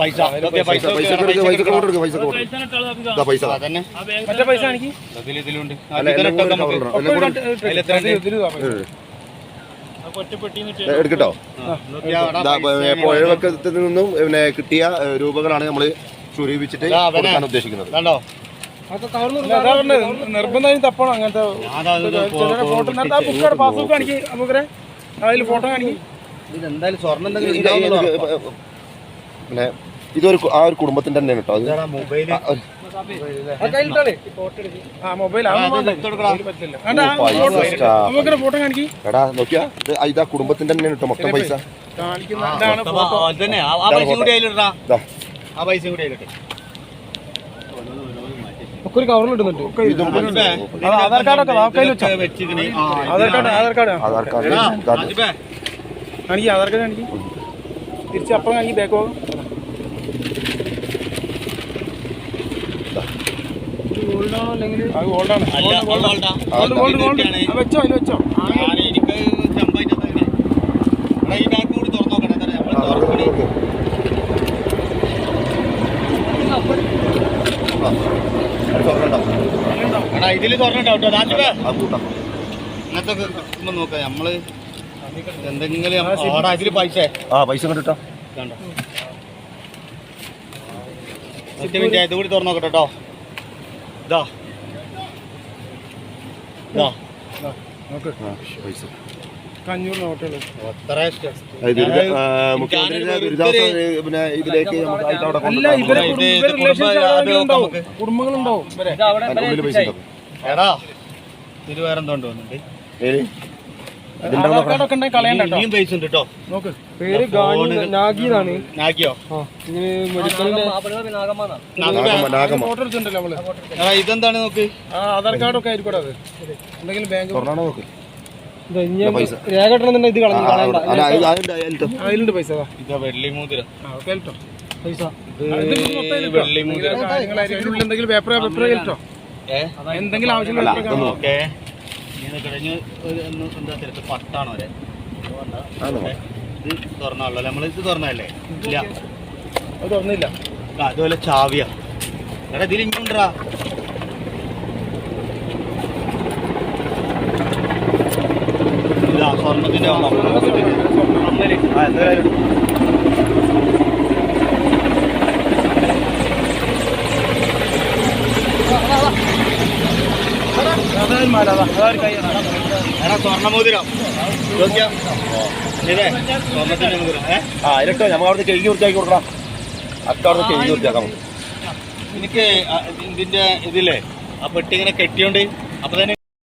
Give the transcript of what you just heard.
പൈസ. പൈസ പൈസ പൈസ മറ്റേ എടുക്കട്ടോ? പുഴവക്കത്തിൽ നിന്നും പിന്നെ കിട്ടിയ രൂപകളാണ് നമ്മൾ സ്വരൂപിച്ചിട്ട്. കൊടുക്കാൻ ഉദ്ദേശിക്കുന്നത്. നിർബന്ധം തപ്പണം അങ്ങനത്തെ ഫോട്ടോ കാണിക്ക് നമുക്കരെ അതിൽ ഫോട്ടോ കാണിക്കും. ഇതെന്തായാലും സ്വർണം എന്തെങ്കിലും ഇത് ഉണ്ടാവുമെന്ന് ഇത് ഉറപ്പാ. പിന്നെ ഇതൊരു ആ ഒരു കുടുംബത്തിന്റെ തന്നെയാണ് കേട്ടോ. എടാ നോക്കിയാ ഇത് ഇതാ കുടുംബത്തിന്റെ തന്നെയാണ് കേട്ടോ മൊത്തം പൈസ. ഒരു ആ, Aadhaar കാർഡൊക്കെ Aadhaar card Aadhaar card. Aadhaar card. കാണിക്ക് ആധാർ കാർഡ് കാണിക്ക്. ബാക്ക് പോകാം. വെച്ചോ അതിൽ വെച്ചോ. എനിക്ക് ഈ കൂടി തുറന്ന് നോക്കണേ. തുറക്കണേ. എടാ, തുറന്നിട്ടോ. ഒക്കെ നോക്കാം നമ്മൾ എന്തെങ്കിലും പൈസ. ആ പൈസ കണ്ടിട്ടോ കണ്ടോ ഒറ്റ മിനിറ്റ് ഇത് കൂടി തുറന്നു നോക്കട്ടെ കേട്ടോ. ഇതാ ഇതാ ഇതിലേക്ക് കുടുംബങ്ങളുണ്ടാവും. എടാ തിരുവാരം വേറെ വന്നിട്ട് ഇനിയും പൈസ ഉണ്ട് കേട്ടോ. നോക്ക്. പേര് നാഗിയോ? മെഡിക്കലിന്റെ ഇതെന്താണ് നോക്ക്? ആധാർ കാർഡ് ഒക്കെ ആയിരിക്കും അത്. എന്തെങ്കിലും ബാങ്ക് നോക്ക്. രേഖ ഇത് കളഞ്ഞു ഇത്. അതിലുണ്ട് പൈസ ഇതാ വെള്ളി മോതിരം. ആ ഓക്കെ കേട്ടോ പൈസ. വെള്ളി മോതിരം. അതിനുള്ളിൽ എന്തെങ്കിലും പേപ്പർ പേപ്പർ കേട്ടോ എന്തെങ്കിലും ആവശ്യമുള്ള ഇങ്ങനെ കഴിഞ്ഞ് എന്താ തിരക്ക് പത്താണ് വരെ ഇത് തുറന്നാണല്ലോ നമ്മൾ ഇത് തുറന്നല്ലേ ഇല്ല. അത് തുറന്നില്ല. അതുപോലെ ചാവിയ. എടാ ഇതിൽ ഇങ്ങോട്ടാ ഇതാ സ്വർണത്തിന്റെ ആ എന്തായാലും അതായത് മാല അതാ അതായത് കൈ എടാ സ്വർണമോതിരം നോക്കിയാ ഇതേ സ്വർണത്തിന്റെ മോതിരം ഏ ആ അതിലിട്ടോ നമ്മൾ അവിടെ കഴുകി വൃത്തിയാക്കി കൊടുക്കണം അക്ക അവിടെ കഴുകി വൃത്തിയാക്കാം എനിക്ക് ഇതിന്റെ ഇതില്ലേ ആ പെട്ടി ഇങ്ങനെ കെട്ടിയോണ്ട് അപ്പൊ തന്നെ